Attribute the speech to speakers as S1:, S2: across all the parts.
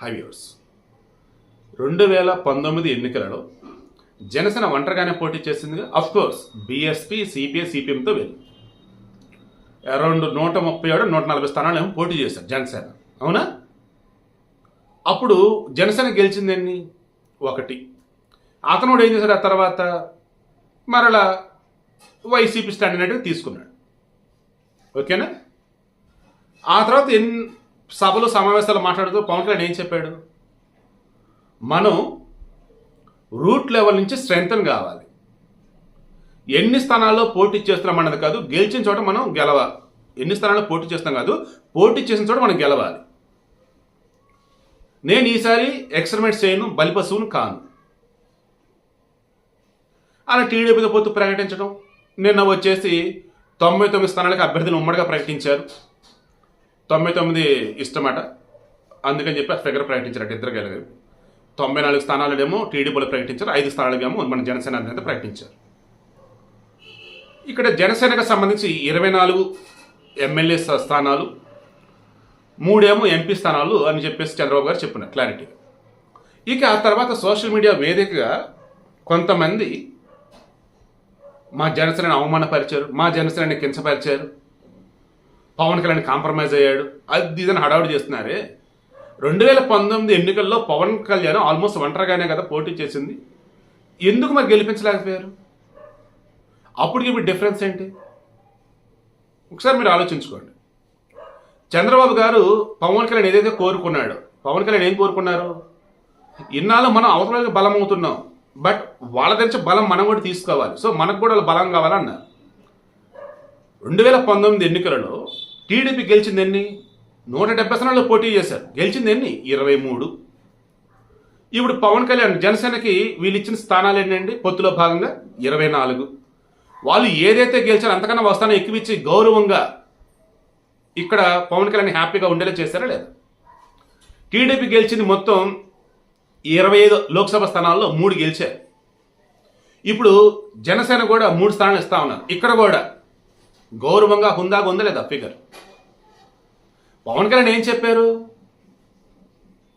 S1: హైవ్యూర్స్ రెండు వేల పంతొమ్మిది ఎన్నికలలో జనసేన ఒంటరిగానే పోటీ చేసిందిగా అఫ్కోర్స్ బీఎస్పీ సిపిఐ సిపిఎంతో వెళ్ళి అరౌండ్ నూట ముప్పై ఏడు నూట నలభై స్థానాలు ఏమో పోటీ చేశారు జనసేన. అవునా? అప్పుడు జనసేన గెలిచిందేంటి ఒకటి. అతను ఏం చేశాడు ఆ తర్వాత? మరలా వైసీపీ స్టాండ్ అనేటివి తీసుకున్నాడు. ఓకేనా? ఆ తర్వాత ఎన్ సభలు సమావేశాలు మాట్లాడుతూ పవన్ కళ్యాణ్ ఏం చెప్పాడు? మనం రూట్ లెవెల్ నుంచి స్ట్రెంగ్తన్ కావాలి. ఎన్ని స్థానాల్లో పోటీ చేస్తున్నాం అన్నది కాదు గెలిచిన చోట మనం గెలవాలి ఎన్ని స్థానాల్లో పోటీ చేస్తాం కాదు పోటీ చేసిన చోట మనం గెలవాలి. నేను ఈసారి ఎక్స్పెరిమెంట్ చేయను బలిపశువును కాను. అలా టీడీపీతో పొత్తు ప్రకటించడం నిన్న వచ్చేసి తొంభై తొమ్మిది స్థానాలకు అభ్యర్థులు ఉమ్మడిగా ప్రకటించారు. తొంభై తొమ్మిది ఇష్టమాట. అందుకని చెప్పి ఫిగర్ ప్రకటించారట ఇద్దరు కలిగి తొంభై నాలుగు స్థానాలనేమో టీడీపీలో ప్రకటించారు. ఐదు స్థానాలకేమో మన జనసేన అధినేత ప్రకటించారు. ఇక్కడ జనసేనకు సంబంధించి ఇరవై నాలుగు ఎమ్మెల్యే స్థానాలు మూడేమో ఎంపీ స్థానాలు అని చెప్పేసి చంద్రబాబు గారు చెప్పినారు క్లారిటీగా ఇక ఆ తర్వాత సోషల్ మీడియా వేదికగా కొంతమంది మా జనసేనని అవమానపరిచారు మా జనసేనని కించపరిచారు పవన్ కళ్యాణ్ కాంప్రమైజ్ అయ్యాడు. అది ఇదని హడావుడి చేస్తున్నారే. రెండు వేల పంతొమ్మిది ఎన్నికల్లో పవన్ కళ్యాణ్ ఆల్మోస్ట్ ఒంటరిగానే కదా పోటీ చేసింది. ఎందుకు మరి గెలిపించలేకపోయారు? అప్పటికి ఇప్పుడు డిఫరెన్స్ ఏంటి? ఒకసారి మీరు ఆలోచించుకోండి. చంద్రబాబు గారు పవన్ కళ్యాణ్ ఏదైతే కోరుకున్నాడో పవన్ కళ్యాణ్ ఏం కోరుకున్నారు? ఇన్నాళ్ళు మనం అవసరాలకు బలం అవుతున్నాం బట్ వాళ్ళ దగ్గర బలం మనం కూడా తీసుకోవాలి. సో మనకు కూడా బలం కావాలన్నారు. రెండు వేల పంతొమ్మిది ఎన్నికలలో టీడీపీ గెలిచింది ఎన్ని? నూట డెబ్బై స్థానాల్లో పోటీ చేశారు. గెలిచింది ఎన్ని? ఇరవై మూడు. ఇప్పుడు పవన్ కళ్యాణ్ జనసేనకి వీళ్ళు ఇచ్చిన స్థానాలు ఏంటండి పొత్తులో భాగంగా ఇరవై నాలుగు. వాళ్ళు ఏదైతే గెలిచారో అంతకన్నా వస్తానో ఎక్కువిచ్చి గౌరవంగా ఇక్కడ పవన్ కళ్యాణ్ హ్యాపీగా ఉండేలా చేశారా లేదా? టీడీపీ గెలిచింది మొత్తం ఇరవై ఐదు లోక్సభ స్థానాల్లో మూడు గెలిచారు. ఇప్పుడు జనసేన కూడా మూడు స్థానాలు ఇస్తా ఉన్నారు. ఇక్కడ కూడా గౌరవంగా హుందాగా ఉందా లేదా ఫిగర్? పవన్ కళ్యాణ్ ఏం చెప్పారు?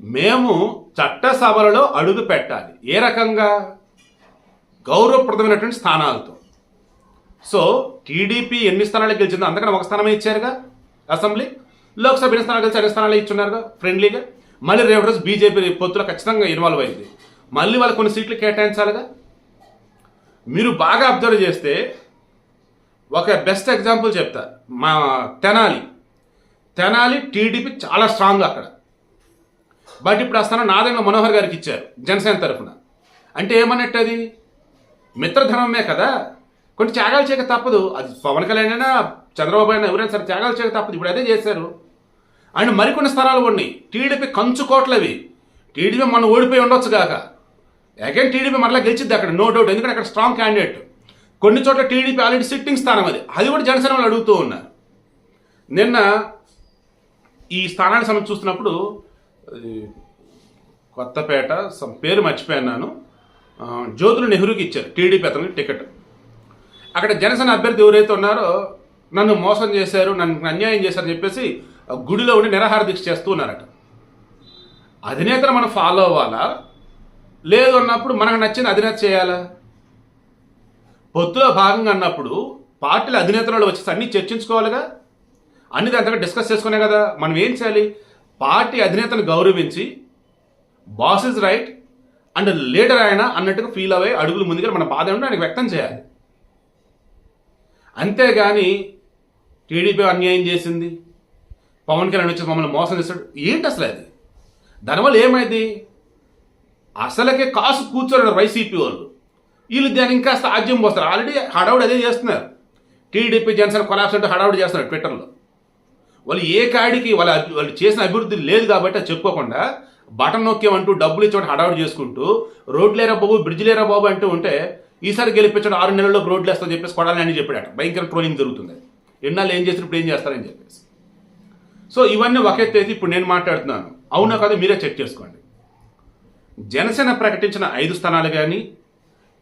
S1: మేము చట్టసభలలో అడుగు పెట్టాలి. ఏ రకంగా? గౌరవప్రదమైనటువంటి స్థానాలతో. సో టీడీపీ ఎన్ని స్థానాలు గెలిచిందో అందుకని ఒక స్థానమే ఇచ్చారుగా? అసెంబ్లీ? లోక్సభ ఎన్ని స్థానాలు గెలిచి అన్ని స్థానాలు ఇచ్చున్నారుగా? ఫ్రెండ్లీగా? మళ్ళీ రేపు రోజు బీజేపీ పొత్తులో ఖచ్చితంగా ఇన్వాల్వ్ అయింది. మళ్ళీ వాళ్ళు కొన్ని సీట్లు కేటాయించాలిగా? మీరు బాగా అబ్జర్వ్ చేస్తే ఒక బెస్ట్ ఎగ్జాంపుల్ చెప్తా. మా తెనాలి. తెనాలి టీడీపీ చాలా స్ట్రాంగ్ అక్కడ. బట్ ఇప్పుడు ఆ స్థానం నాదెండ్ల మనోహర్ గారికి ఇచ్చారు జనసేన తరఫున. అంటే ఏమన్నట్టు అది మిత్రధనమే కదా? కొన్ని త్యాగాలు చేయక తప్పదు. అది పవన్ కళ్యాణ్ అయినా చంద్రబాబు అయినా ఎవరైనా సరే త్యాగాలు చేయక తప్పదు. ఇప్పుడు అదే చేశారు. అండ్ మరికొన్ని స్థానాలు ఉన్నాయి. టీడీపీ కంచు కోట్లవి. టీడీపీ మనం ఓడిపోయి ఉండొచ్చు కాక అగైన్ టీడీపీ మరలా గెలిచిద్ది అక్కడ నో డౌట్ ఎందుకంటే అక్కడ స్ట్రాంగ్ క్యాండిడేట్ కొన్ని చోట్ల టీడీపీ ఆల్రెడీ సిట్టింగ్ స్థానం అది. అది కూడా జనసేన వాళ్ళు అడుగుతూ ఉన్నారు. నిన్న ఈ స్థానానికి సంబంధించి చూస్తున్నప్పుడు అది కొత్తపేట పేరు మర్చిపోయాను జ్యోతులు నెహ్రూకి ఇచ్చారు టీడీపీ అతనికి టికెట్. అక్కడ జనసేన అభ్యర్థి ఎవరైతే ఉన్నారో నన్ను మోసం చేశారు నన్ను అన్యాయం చేశారని చెప్పేసి ఆ గుడిలో ఉండి నిరాహార దీక్ష చేస్తూ ఉన్నారట. అధినేతను మనం ఫాలో అవ్వాలా? లేదు అన్నప్పుడు మనకు నచ్చింది అధినేత చేయాలా? పొత్తులో భాగంగా అన్నప్పుడు పార్టీల అధినేతలు వచ్చేసి అన్ని చర్చించుకోవాలిగా? అన్ని దాంట్లో డిస్కస్ చేసుకునే కదా? మనం ఏం చేయాలి? పార్టీ అధినేతను గౌరవించి boss is right and leader ఆయన అన్నట్టుగా ఫీల్ అయ్యే అడుగులు ముందుగా మన బాధ ఉంటే ఆయనకు వ్యక్తం చేయాలి. అంతేగాని టీడీపీ అన్యాయం చేసింది. పవన్ కళ్యాణ్ వచ్చి మమ్మల్ని మోసం చేస్తాడు ఏంటి అసలు అది? దానివల్ల ఏమైంది? అసలకే కాసు కూర్చోలేడు వైసీపీ వాళ్ళు. వీళ్ళు దాన్ని ఇంకా ఆజ్యం పోస్తారు. ఆల్రెడీ హడావుడి అదే చేస్తున్నారు. టీడీపీ జనసేన కొలాప్స్ అంటే హడావుడి చేస్తున్నారు ట్విట్టర్లో వాళ్ళు ఏ కాడికి వాళ్ళ వాళ్ళు చేసిన అభివృద్ధి లేదు కాబట్టి చెప్పుకోకుండా బటన్ నొక్కేమంటూ డబ్బులు ఇచ్చేవాడు హడావుడి చేసుకుంటూ రోడ్లు లేరా బాబు బ్రిడ్జ్ లేరా బాబు అంటూ ఉంటే ఈసారి గెలిపించాడు ఆరు నెలల్లో రోడ్లు వేస్తా చెప్పేసి కొడాలి అని చెప్పాడు భయంకర ట్రోలింగ్ జరుగుతుంది. ఎన్నాళ్ళు ఏం చేస్తారు ఇప్పుడు ఏం చేస్తారని చెప్పేసి. సో ఇవన్నీ ఒక ఇప్పుడు నేను మాట్లాడుతున్నాను. అవునా కాదు మీరే చెక్ చేసుకోండి. జనసేన ప్రకటించిన ఐదు స్థానాలు కానీ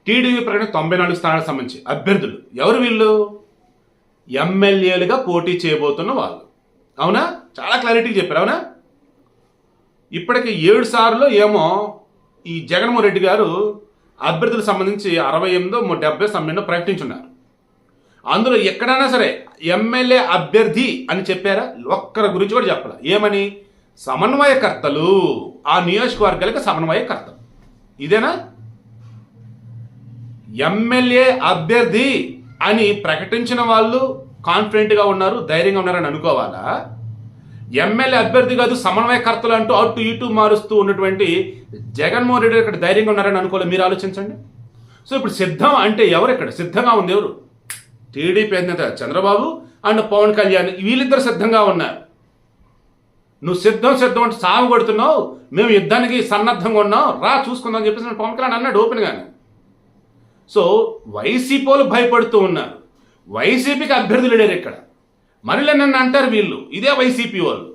S1: టీడీపీ ప్రకటన తొంభై నాలుగు స్థానాలకు సంబంధించి. అభ్యర్థులు. ఎవరు వీళ్ళు? ఎమ్మెల్యేలుగా పోటీ చేయబోతున్న వాళ్ళు. అవునా? చాలా క్లారిటీ చెప్పారు. అవునా? ఇప్పటికి ఏడు సార్లు ఏమో ఈ జగన్మోహన్ రెడ్డి గారు అభ్యర్థులకు సంబంధించి అరవై ఎనిమిదో డెబ్బై సమ్మెను ప్రకటించున్నారు. అందులో ఎక్కడైనా సరే ఎమ్మెల్యే అభ్యర్థి అని చెప్పారా? ఒక్కరి గురించి కూడా చెప్పాల? ఏమని? సమన్వయకర్తలు. ఆ నియోజకవర్గాలకు సమన్వయకర్తలు. ఇదేనా? ఎమ్మెల్యే అభ్యర్థి అని ప్రకటించిన వాళ్ళు కాన్ఫిడెంట్గా ఉన్నారు ధైర్యంగా ఉన్నారని అనుకోవాలా? ఎమ్మెల్యే అభ్యర్థి కాదు సమన్వయకర్తలు అంటూ అటు ఇటు మారుస్తూ ఉన్నటువంటి జగన్మోహన్ రెడ్డి ఇక్కడ ధైర్యంగా ఉన్నారని అనుకోవాలి? మీరు ఆలోచించండి. సో ఇప్పుడు సిద్ధం అంటే ఎవరు ఇక్కడ? సిద్ధంగా ఉంది ఎవరు? టీడీపీ అధినేత చంద్రబాబు అండ్ పవన్ కళ్యాణ్ వీళ్ళిద్దరు సిద్ధంగా ఉన్నారు. నువ్వు సిద్ధం సిద్ధం అంటే సాగు కొడుతున్నావు. మేము యుద్ధానికి సన్నద్ధంగా ఉన్నాం. రా చూసుకుందాం అని చెప్పేసి పవన్ కళ్యాణ్ అన్నాడు ఓపెన్గానే. సో వైసీపీ వాళ్ళు భయపడుతూ ఉన్నారు. వైసీపీకి అభ్యర్థులు లేరు ఇక్కడ. మరలా నన్ను అంటారు వీళ్ళు. ఇదే వైసీపీ వాళ్ళు.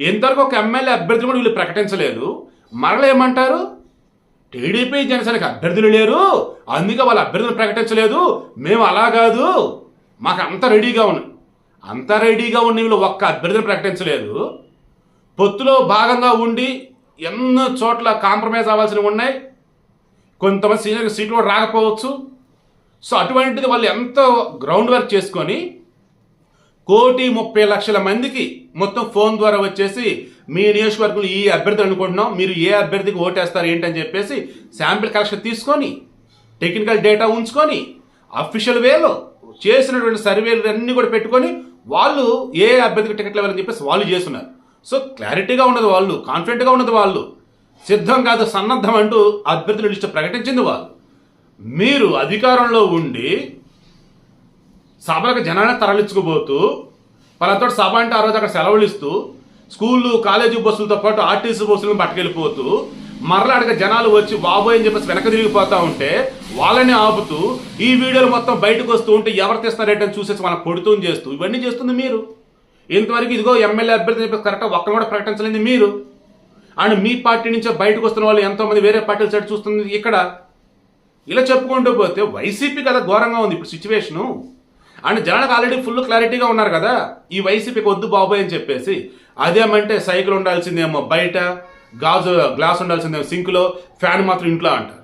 S1: ఎంతవరకు ఒక ఎమ్మెల్యే అభ్యర్థులు కూడా వీళ్ళు ప్రకటించలేదు. మరలా ఏమంటారు? టీడీపీ జనసేనకి అభ్యర్థులు లేరు. అందుకే వాళ్ళ అభ్యర్థులు ప్రకటించలేదు. మేము అలా కాదు. మాకు అంత రెడీగా ఉన్నాం అంత రెడీగా ఉన్న వీళ్ళు ఒక్క అభ్యర్థిని ప్రకటించలేదు. పొత్తులో భాగంగా ఉండి ఎన్నో చోట్ల కాంప్రమైజ్ అవ్వాల్సినవి ఉన్నాయి. కొంతమంది సీనియర్ సీట్లు కూడా రాకపోవచ్చు. సో అటువంటిది వాళ్ళు ఎంతో గ్రౌండ్ వర్క్ చేసుకొని కోటి ముప్పై లక్షల మందికి మొత్తం ఫోన్ ద్వారా వచ్చేసి మీ నియోజకవర్గంలో ఈ అభ్యర్థి అనుకుంటున్నాం మీరు ఏ అభ్యర్థికి ఓటేస్తారు ఏంటని చెప్పేసి శాంపిల్ కలెక్షన్ తీసుకొని టెక్నికల్ డేటా ఉంచుకొని అఫీషియల్ వేలో చేసినటువంటి సర్వేలు అన్నీ కూడా పెట్టుకొని వాళ్ళు ఏ అభ్యర్థికి టికెట్లు ఇవ్వాలని చెప్పేసి వాళ్ళు చేస్తున్నారు. సో క్లారిటీగా ఉన్నది వాళ్ళు కాన్ఫిడెంట్గా ఉన్నది వాళ్ళు. సిద్ధం కాదు సన్నద్ధం అంటూ అభ్యర్థుల లిస్టు ప్రకటించింది వాళ్ళు. మీరు అధికారంలో ఉండి సభలకు జనాన్ని తరలించుకుపోతూ పలాతో సభ అంటే ఆ రోజు అక్కడ సెలవులు ఇస్తూ స్కూళ్ళు కాలేజీ బస్సులతో పాటు ఆర్టీసీ బస్సులను పట్టుకెళ్ళిపోతూ మరలా అడగ జనాలు వచ్చి బాబోయ్ అని చెప్పేసి వెనక తిరిగిపోతా ఉంటే వాళ్ళని ఆపుతూ ఈ వీడియోలు మొత్తం బయటకు వస్తూ ఉంటే ఎవరు తెస్తారేంటని చూసేసి మనం కొడుతూ చేస్తూ ఇవన్నీ చేస్తుంది మీరు. ఇంతవరకు ఇదిగో ఎమ్మెల్యే అభ్యర్థి చెప్పేసి కరెక్ట్గా ఒక్కరు కూడా ప్రకటించలేదు మీరు. అండ్ మీ పార్టీ నుంచే బయటకు వస్తున్న వాళ్ళు ఎంతోమంది వేరే పార్టీల సైడ్ చూస్తుంది ఇక్కడ. ఇలా చెప్పుకుంటూ పోతే వైసీపీ కదా ఘోరంగా ఉంది ఇప్పుడు సిచ్యువేషను అండ్ జనాలకు ఆల్రెడీ ఫుల్ క్లారిటీగా ఉన్నారు కదా. ఈ వైసీపీకి వద్దు బాబోయ్ అని చెప్పేసి అదేమంటే సైకిల్ ఉండాల్సిందేమో బయట గాజు గ్లాస్ ఉండాల్సిందేమో సింక్లో ఫ్యాన్ మాత్రం ఇంట్లో అంటారు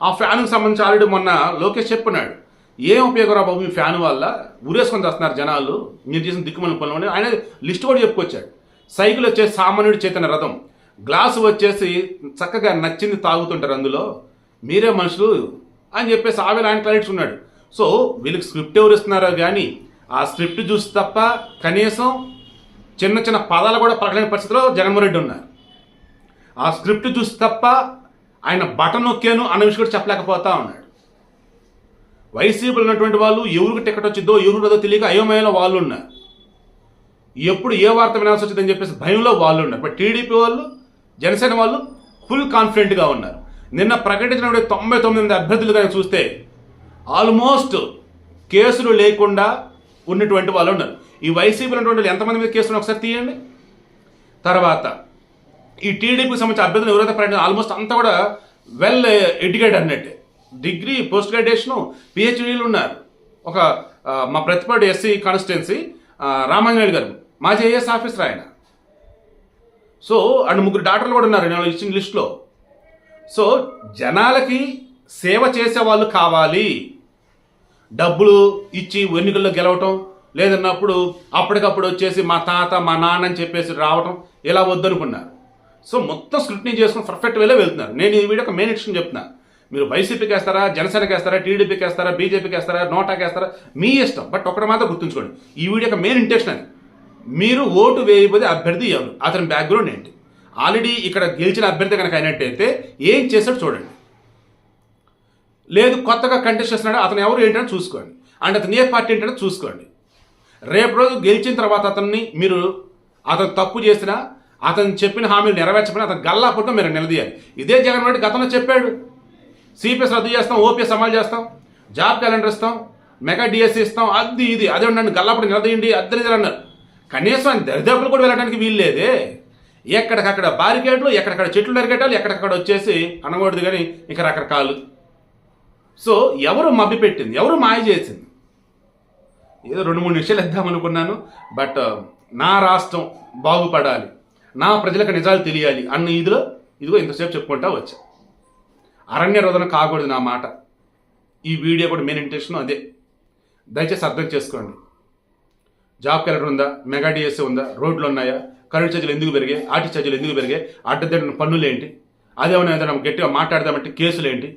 S1: ఆ ఫ్యాన్కి సంబంధించి ఆల్రెడీ మొన్న లోకేష్ చెప్పున్నాడు. ఏం ఉపయోగం రా బాబు మీ ఫ్యాన్ వల్ల? ఊరేసుకొని వస్తున్నారు జనాలు. మీరు చేసిన దిక్కుమని పనులు ఆయన లిస్ట్ కూడా చెప్పుకొచ్చాడు. సైకిల్ వచ్చే సామాన్యుడి చేతన రథం. గ్లాసు వచ్చేసి చక్కగా నచ్చింది తాగుతుంటారు అందులో. మీరే మనుషులు అని చెప్పేసి ఆవిడ ఆయన క్లారిటీస్ ఉన్నాడు సో వీళ్ళకి స్క్రిప్ట్ ఎవరు ఇస్తున్నారో కానీ ఆ స్క్రిప్ట్ చూసి తప్ప కనీసం చిన్న చిన్న పదాలు కూడా పలకలేని పరిస్థితిలో జగన్మోహన్ రెడ్డి ఉన్నారు. ఆ స్క్రిప్ట్ చూసి తప్ప ఆయన బటన్ నొక్కాను అన్న విషయం కూడా చెప్పలేకపోతా ఉన్నాడు. వైసీపీలో ఉన్నటువంటి వాళ్ళు ఎవరికి టికెట్ వచ్చిందో ఎవరికి రాదో తెలియక అయోమయంలో వాళ్ళు ఉన్నారు. ఎప్పుడు ఏ వార్త వినాల్సి వచ్చిందని చెప్పేసి భయంలో వాళ్ళు ఉన్నారు. బట్ టీడీపీ వాళ్ళు జనసేన వాళ్ళు ఫుల్ కాన్ఫిడెంట్గా ఉన్నారు. నిన్న ప్రకటించిన తొంభై తొమ్మిది అభ్యర్థులు కనుక చూస్తే ఆల్మోస్ట్ కేసులు లేకుండా ఉన్నటువంటి వాళ్ళు ఉన్నారు. ఈ వైసీపీలో ఉన్నటువంటి వాళ్ళు ఎంతమంది మీద కేసులు ఒకసారి తీయండి. తర్వాత ఈ టీడీపీకి సంబంధించిన అభ్యర్థులు ఎవరైతే ప్రకటన ఆల్మోస్ట్ అంతా కూడా వెల్ ఎడ్యుకేట్ అన్నట్టే. డిగ్రీ పోస్ట్ గ్రాడ్యుయేషను పిహెచ్డీలు ఉన్నారు. ఒక మా ప్రతిపాడు ఎస్సీ కాన్స్టిట్యున్సీ రామాంజనేయులు గారు మాజీ ఐఏఎస్ ఆఫీసర్ ఆయన. సో అండ్ ముగ్గురు డాక్టర్లు కూడా ఉన్నారు నేను ఇచ్చిన లిస్టులో. సో జనాలకి సేవ చేసే వాళ్ళు కావాలి. డబ్బులు ఇచ్చి ఎన్నికల్లో గెలవటం లేదన్నప్పుడు అప్పటికప్పుడు వచ్చేసి మా తాత మా నాన్న అని చెప్పేసి రావటం ఇలా వద్దనుకున్నారు. సో మొత్తం స్క్రూటినీ చేసుకుని పర్ఫెక్ట్ వేలో వెళ్తున్నారు. నేను ఈ వీడియో మెయిన్ ఇష్టం చెప్తున్నాను మీరు వైసీపీకి వేస్తారా జనసేనకి వేస్తారా టీడీపీకి వేస్తారా బీజేపీకి వేస్తారా నోటాకి వేస్తారా? మీ ఇష్టం బట్ ఒకటి మాత్రం గుర్తుంచుకోండి. ఈ వీడియో మెయిన్ ఇంటెన్షన్ అది. మీరు ఓటు వేయబోతే అభ్యర్థి ఎవరు? అతని బ్యాక్గ్రౌండ్ ఏంటి? ఆల్రెడీ ఇక్కడ గెలిచిన అభ్యర్థి కనుక అయినట్టయితే ఏం చేస్తాడు చూడండి. లేదు కొత్తగా కంటెస్ట్ చేస్తున్నాడు? అతను ఎవరు ఏంటని చూసుకోండి. అండ్ అతను ఏ పార్టీ ఏంటని చూసుకోండి. రేపు రోజు గెలిచిన తర్వాత అతన్ని మీరు అతను తప్పు చేసినా అతను చెప్పిన హామీలు నెరవేర్చమని అతను గల్లా పట్టుకొని మీరు నిలదీయాలి. ఇదే జగన్ రెడ్డి గతంలో చెప్పాడు. సిపిఎస్ రద్దు చేస్తాం ఓపీఎస్ అమలు చేస్తాం జాబ్ క్యాలెండర్ ఇస్తాం మెగా డిఎస్సి ఇస్తాం అది ఇది. అదే నన్ను గల్లాపడి నిలదీయండి అద్దరిద్దరు అన్నారు. కనీసం ఆయన దరిదాపులు కూడా వెళ్ళడానికి వీల్లేదే ఎక్కడికక్కడ బారికేడ్లు ఎక్కడక్కడ చెట్లు నరికేటాలు ఎక్కడక్కడ వచ్చేసి అనకూడదు కానీ ఇంకా రకరకాలు. సో ఎవరు మభ్య పెట్టింది ఎవరు మాయ చేసింది? ఏదో రెండు మూడు నిమిషాలు ఇద్దామనుకున్నాను బట్ uh, నా రాష్ట్రం బాగుపడాలి. నా ప్రజలకు నిజాలు తెలియాలి అన్న ఇదిలో ఇదిగో ఇంతసేపు చెప్పుకుంటా వచ్చా. అరణ్య రోదన కాకూడదు నా మాట. ఈ వీడియో కూడా మెయిన్ ఇంటెన్షన్ అదే. దయచేసి అర్థం చేసుకోండి. జాబ్ క్యాలెండర్ ఉందా? మెగా డిఎస్ఏ ఉందా? రోడ్లు ఉన్నాయా? కరెంట్ ఛార్జీలు ఎందుకు పెరిగాయి? ఆర్టీ ఛార్జీలు ఎందుకు పెరిగాయి? అడ్డదిడ్డ పన్నులు ఏంటి? అదేమన్నా ఏదైనా గట్టిగా మాట్లాడదామంటే కేసులు ఏంటి?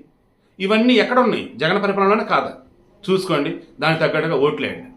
S1: ఇవన్నీ ఎక్కడ ఉన్నాయి? జగన్ పరిపాలనలోనే కాదా? చూసుకోండి. దానికి తగ్గట్టుగా ఓట్లేయండి